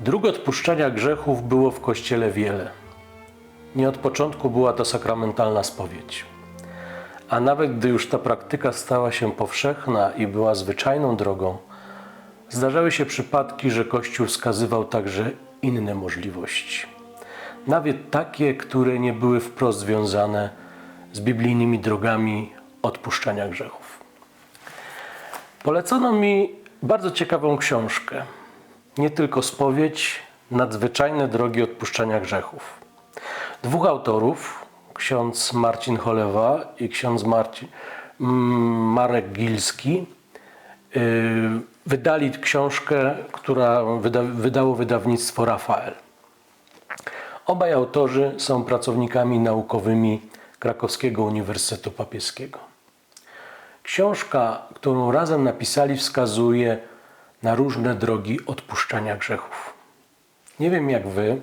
Dróg odpuszczania grzechów było w Kościele wiele. Nie od początku była to sakramentalna spowiedź. A nawet gdy już ta praktyka stała się powszechna i była zwyczajną drogą, zdarzały się przypadki, że Kościół wskazywał także inne możliwości. Nawet takie, które nie były wprost związane z biblijnymi drogami odpuszczania grzechów. Polecono mi bardzo ciekawą książkę. Nie tylko spowiedź, nadzwyczajne drogi odpuszczania grzechów. Dwóch autorów, ksiądz Marcin Cholewa i ksiądz mm, Marek Gilski, yy, wydali książkę, która wyda, wydało wydawnictwo Rafael. Obaj autorzy są pracownikami naukowymi Krakowskiego Uniwersytetu Papieskiego. Książka, którą razem napisali, wskazuje na różne drogi odpuszczania grzechów. Nie wiem jak wy,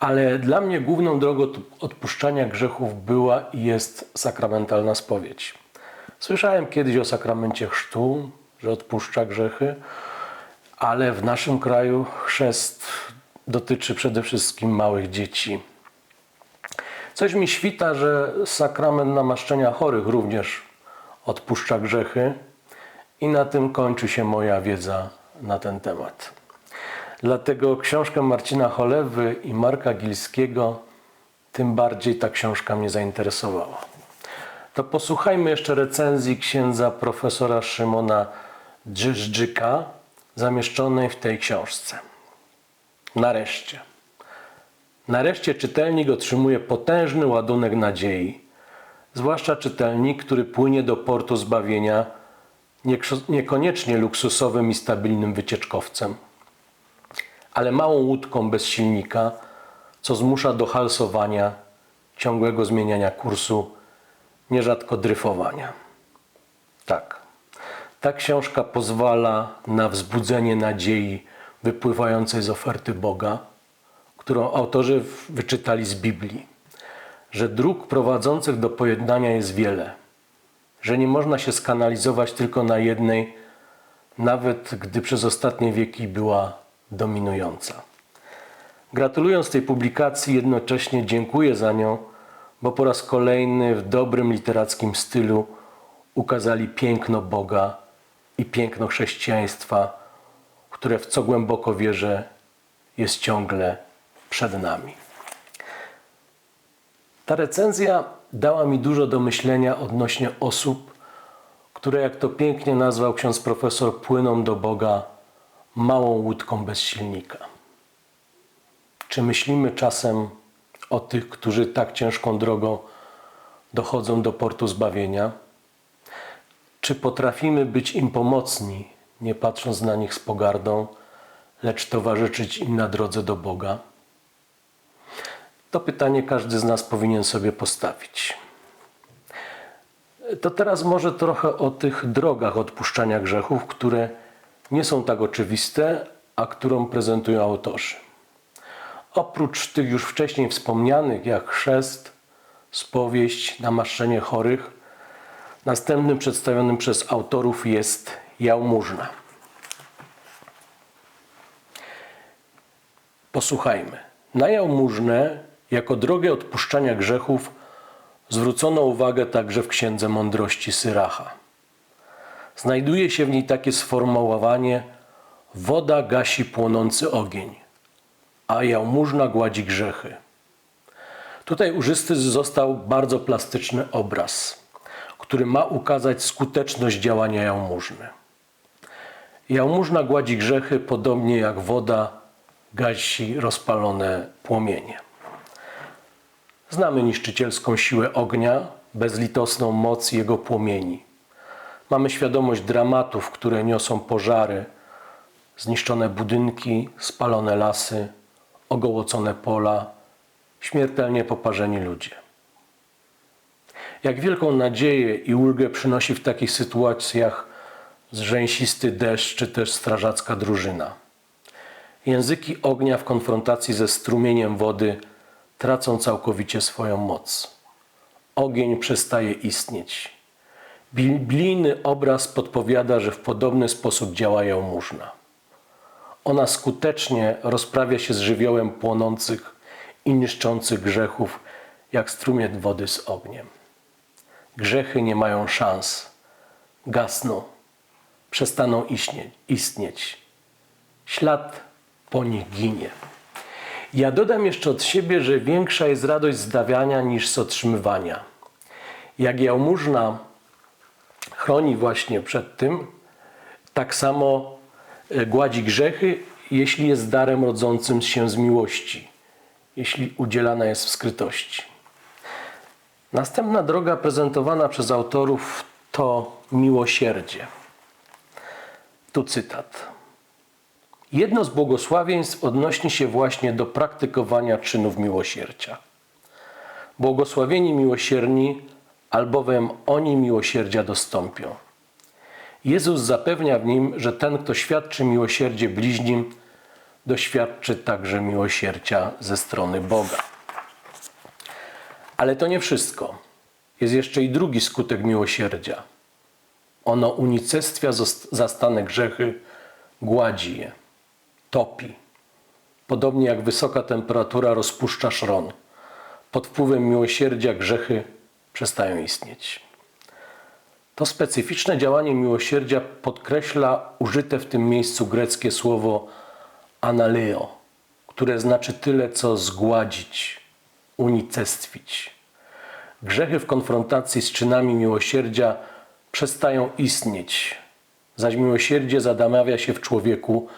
ale dla mnie główną drogą od- odpuszczania grzechów była i jest sakramentalna spowiedź. Słyszałem kiedyś o sakramencie chrztu, że odpuszcza grzechy, ale w naszym kraju chrzest dotyczy przede wszystkim małych dzieci. Coś mi świta, że sakrament namaszczenia chorych również odpuszcza grzechy i na tym kończy się moja wiedza na ten temat. Dlatego książkę Marcina Cholewy i Marka Gilskiego tym bardziej ta książka mnie zainteresowała. To posłuchajmy jeszcze recenzji księdza profesora Szymona Drzyżdżyka zamieszczonej w tej książce. Nareszcie. Nareszcie czytelnik otrzymuje potężny ładunek nadziei, zwłaszcza czytelnik, który płynie do portu zbawienia niekoniecznie luksusowym i stabilnym wycieczkowcem, ale małą łódką bez silnika, co zmusza do halsowania, ciągłego zmieniania kursu, nierzadko dryfowania. Tak, ta książka pozwala na wzbudzenie nadziei wypływającej z oferty Boga, którą autorzy wyczytali z Biblii, że dróg prowadzących do pojednania jest wiele, że nie można się skanalizować tylko na jednej, nawet gdy przez ostatnie wieki była dominująca. Gratulując tej publikacji, jednocześnie dziękuję za nią, bo po raz kolejny w dobrym literackim stylu ukazali piękno Boga i piękno chrześcijaństwa, które w co głęboko wierzę jest ciągle przed nami. Ta recenzja dała mi dużo do myślenia odnośnie osób, które, jak to pięknie nazwał ksiądz profesor, płyną do Boga małą łódką bez silnika. Czy myślimy czasem o tych, którzy tak ciężką drogą dochodzą do portu zbawienia? Czy potrafimy być im pomocni, nie patrząc na nich z pogardą, lecz towarzyszyć im na drodze do Boga? To pytanie każdy z nas powinien sobie postawić. To teraz może trochę o tych drogach odpuszczania grzechów, które nie są tak oczywiste, a którą prezentują autorzy. Oprócz tych już wcześniej wspomnianych, jak chrzest, spowieść, namaszczenie chorych, następnym przedstawionym przez autorów jest jałmużna. Posłuchajmy. Na jałmużnę, jako drogę odpuszczania grzechów, zwrócono uwagę także w Księdze Mądrości Syracha. Znajduje się w niej takie sformułowanie woda gasi płonący ogień, a jałmużna gładzi grzechy. Tutaj użysty został bardzo plastyczny obraz, który ma ukazać skuteczność działania jałmużny. Jałmużna gładzi grzechy podobnie jak woda gasi rozpalone płomienie. Znamy niszczycielską siłę ognia, bezlitosną moc jego płomieni. Mamy świadomość dramatów, które niosą pożary, zniszczone budynki, spalone lasy, ogołocone pola, śmiertelnie poparzeni ludzie. Jak wielką nadzieję i ulgę przynosi w takich sytuacjach zrzęsisty deszcz czy też strażacka drużyna. Języki ognia w konfrontacji ze strumieniem wody tracą całkowicie swoją moc. Ogień przestaje istnieć. Biblijny obraz podpowiada, że w podobny sposób działa jałmużna. ona skutecznie rozprawia się z żywiołem płonących i niszczących grzechów, jak strumień wody z ogniem. Grzechy nie mają szans, gasną, przestaną istnieć. istnieć. Ślad po nich ginie. Ja dodam jeszcze od siebie, że większa jest radość z niż z otrzymywania. Jak jałmużna chroni właśnie przed tym, tak samo e, gładzi grzechy, jeśli jest darem rodzącym się z miłości, jeśli udzielana jest w skrytości. Następna droga prezentowana przez autorów to miłosierdzie. Tu cytat. Jedno z błogosławieństw odnosi się właśnie do praktykowania czynów miłosierdzia. Błogosławieni miłosierni, albowiem oni miłosierdzia dostąpią. Jezus zapewnia w nim, że ten, kto świadczy miłosierdzie bliźnim, doświadczy także miłosierdzia ze strony Boga. Ale to nie wszystko. Jest jeszcze i drugi skutek miłosierdzia. Ono unicestwia zastane grzechy, gładzi je, topi. Podobnie jak wysoka temperatura rozpuszcza szron. Pod wpływem miłosierdzia grzechy przestają istnieć. To specyficzne działanie miłosierdzia podkreśla użyte w tym miejscu greckie słowo analeo, które znaczy tyle co zgładzić, unicestwić. Grzechy w konfrontacji z czynami miłosierdzia przestają istnieć, zaś miłosierdzie zadamawia się w człowieku,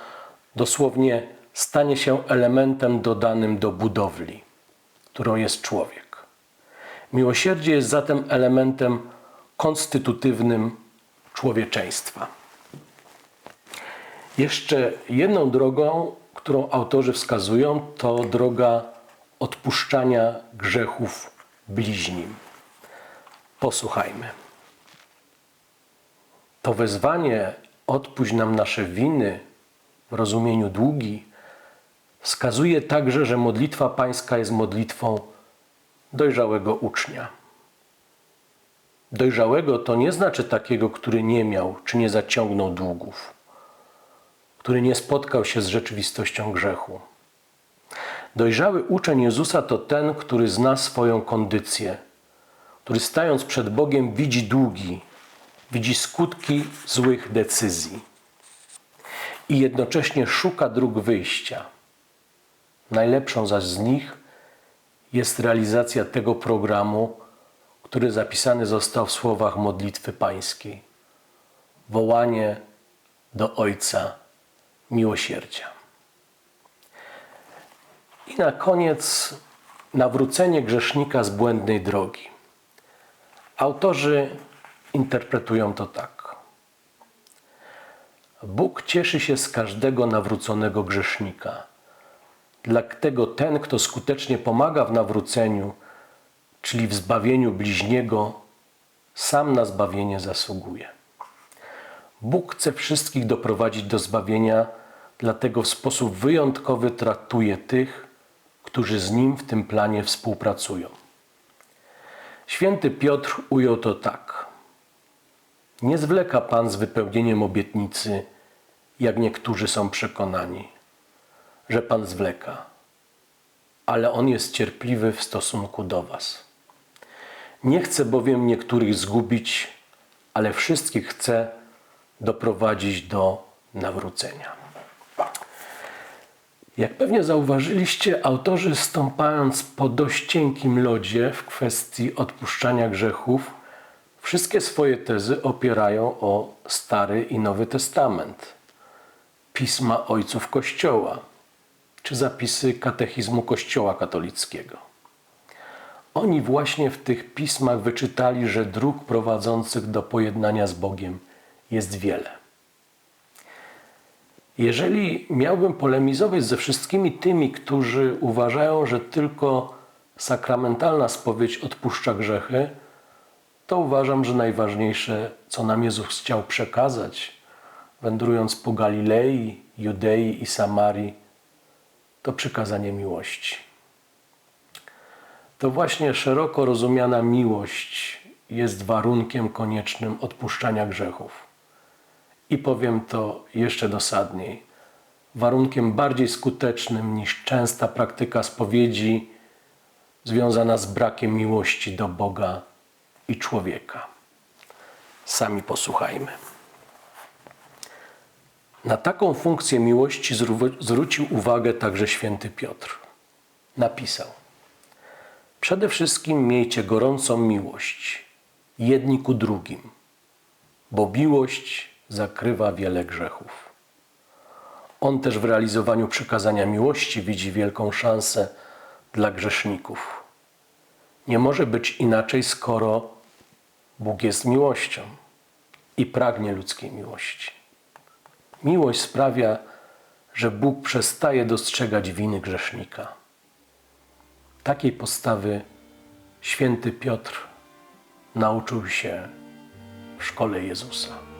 dosłownie stanie się elementem dodanym do budowli, którą jest człowiek. Miłosierdzie jest zatem elementem konstytutywnym człowieczeństwa. Jeszcze jedną drogą, którą autorzy wskazują, to droga odpuszczania grzechów bliźnim. Posłuchajmy. To wezwanie odpuść nam nasze winy rozumieniu długi wskazuje także, że modlitwa pańska jest modlitwą dojrzałego ucznia. Dojrzałego to nie znaczy takiego, który nie miał czy nie zaciągnął długów, który nie spotkał się z rzeczywistością grzechu. Dojrzały uczeń Jezusa to ten, który zna swoją kondycję, który stając przed Bogiem widzi długi, widzi skutki złych decyzji i jednocześnie szuka dróg wyjścia. Najlepszą zaś z nich jest realizacja tego programu, który zapisany został w słowach modlitwy pańskiej. Wołanie do Ojca miłosierdzia. I na koniec nawrócenie grzesznika z błędnej drogi. Autorzy interpretują to tak. Bóg cieszy się z każdego nawróconego grzesznika. Dlatego ten, kto skutecznie pomaga w nawróceniu, czyli w zbawieniu bliźniego, sam na zbawienie zasługuje. Bóg chce wszystkich doprowadzić do zbawienia, dlatego w sposób wyjątkowy traktuje tych, którzy z Nim w tym planie współpracują. Święty Piotr ujął to tak. Nie zwleka Pan z wypełnieniem obietnicy, jak niektórzy są przekonani, że Pan zwleka, ale On jest cierpliwy w stosunku do Was. Nie chce bowiem niektórych zgubić, ale wszystkich chce doprowadzić do nawrócenia. Jak pewnie zauważyliście, autorzy stąpając po dość cienkim lodzie w kwestii odpuszczania grzechów, wszystkie swoje tezy opierają o Stary i Nowy Testament, pisma ojców Kościoła czy zapisy katechizmu Kościoła katolickiego. Oni właśnie w tych pismach wyczytali, że dróg prowadzących do pojednania z Bogiem jest wiele. Jeżeli miałbym polemizować ze wszystkimi tymi, którzy uważają, że tylko sakramentalna spowiedź odpuszcza grzechy, to uważam, że najważniejsze, co nam Jezus chciał przekazać, wędrując po Galilei, Judei i Samarii, to przykazanie miłości. To właśnie szeroko rozumiana miłość jest warunkiem koniecznym odpuszczania grzechów. I powiem to jeszcze dosadniej. warunkiem bardziej skutecznym niż częsta praktyka spowiedzi związana z brakiem miłości do Boga i człowieka. Sami posłuchajmy. Na taką funkcję miłości zwró- zwrócił uwagę także święty Piotr. Napisał: Przede wszystkim miejcie gorącą miłość jedni ku drugim, bo miłość zakrywa wiele grzechów. On też w realizowaniu przykazania miłości widzi wielką szansę dla grzeszników. Nie może być inaczej, skoro Bóg jest miłością i pragnie ludzkiej miłości. Miłość sprawia, że Bóg przestaje dostrzegać winy grzesznika. Takiej postawy święty Piotr nauczył się w szkole Jezusa.